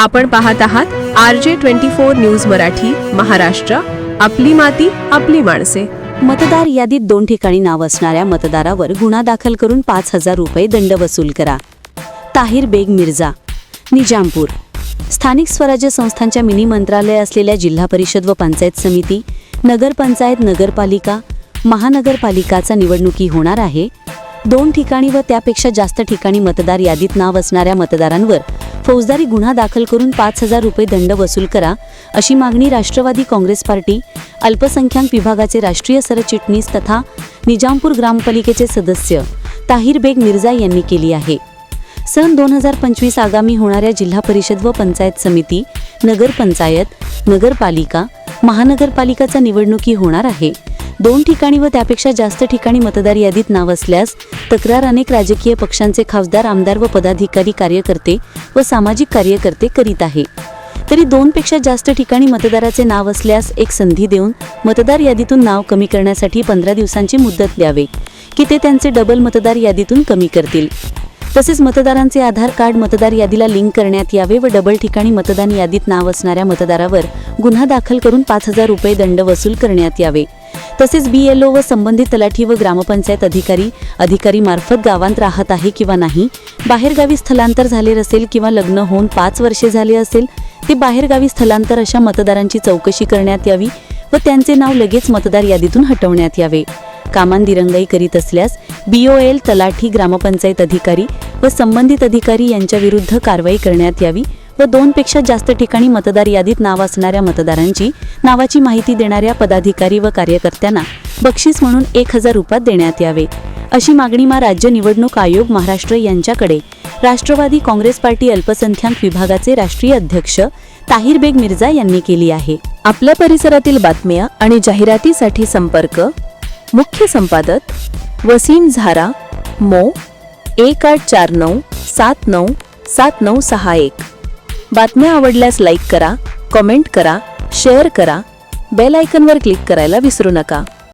आपण पाहत आहात R J twenty four news Marathi Maharashtra. आपली माती आपली माणसे. मतदार यादीत दोन ठिकाणी नाव असणाऱ्या मतदारावर गुन्हा दाखल करून पाच हजार रुपये दंड वसूल करा. ताहिर बेग मिर्झा निजामपूर. स्थानिक स्वराज्य संस्थांच्या मिनी मंत्रालय असलेल्या जिल्हा परिषद व पंचायत समिती नगरपंचायत नगरपालिका महानगरपालिकाचा निवडणुकी होणार आहे. दोन ठिकाणी व त्यापेक्षा जास्त ठिकाणी मतदार यादीत नाव असणाऱ्या मतदारांवर फौजदारी गुन्हा दाखल करून पाच हजार रुपये दंड वसूल करा अशी मागणी राष्ट्रवादी काँग्रेस पार्टी अल्पसंख्याक विभागाचे राष्ट्रीय सरचिटणीस तथा निजामपूर ग्रामपालिकेचे सदस्य ताहिर बेग मिर्झा यांनी केली आहे. सन दोन हजार पंचवीस आगामी होणाऱ्या जिल्हा परिषद व पंचायत समिती नगरपंचायत नगरपालिका महानगरपालिकाचा निवडणुकी होणार आहे. दोन ठिकाणी व त्यापेक्षा जास्त ठिकाणी मतदार यादीत नाव असल्यास तक्रार अनेक राजकीय पक्षांचे खासदार आमदार व पदाधिकारी कार्यकर्ते व सामाजिक कार्यकर्ते करीत आहे. तरी दोनपेक्षा जास्त ठिकाणी मतदाराचे नाव असल्यास एक संधी देऊन मतदार यादीतून नाव कमी करण्यासाठी पंधरा दिवसांची मुदत द्यावे की ते त्यांचे डबल मतदार यादीतून कमी करतील. तसेच मतदारांचे आधार कार्ड मतदार यादीला लिंक करण्यात यावे व डबल ठिकाणी मतदान यादीत नाव असणाऱ्या मतदारावर गुन्हा दाखल करून पाच हजार रुपये दंड वसूल करण्यात यावे. तसेच बीएलओ व संबंधित तलाठी व ग्रामपंचायत अधिकारी अधिकारी मार्फत गावांत राहत आहे किंवा नाही बाहेरगावी स्थलांतर झाले असेल किंवा लग्न होऊन पाच वर्षे झाले असेल ते बाहेरगावी स्थलांतर अशा मतदारांची चौकशी करण्यात यावी व त्यांचे नाव लगेच मतदार यादीतून हटवण्यात यावे. कामांदिरंगाई करीत असल्यास बीओएल तलाठी ग्रामपंचायत अधिकारी व संबंधित अधिकारी यांच्या विरुद्ध कारवाई करण्यात यावी व दोनपेक्षा जास्त ठिकाणी मतदार यादीत नाव असणाऱ्या मतदारांची नावाची माहिती देणाऱ्या पदाधिकारी व कार्यकर्त्यांना बक्षीस म्हणून एक हजार रुपयात देण्यात यावे. अशी मागणी मा राज्य निवडणूक आयोग महाराष्ट्र यांच्याकडे. राष्ट्रवादी काँग्रेस पार्टी अल्पसंख्याक विभागाचे राष्ट्रीय अध्यक्ष ताहिर बेग मिर्झा यांनी केली आहे. आपल्या परिसरातील बातम्या आणि जाहिरातीसाठी संपर्क मुख्य संपादक वसीम झारा मो एक आठ चार नऊ सात नऊ सात नऊ सहा एक. बातम्या आवडल्यास लाईक करा कमेंट करा शेअर करा बेल आयकनवर क्लिक करायला विसरू नका.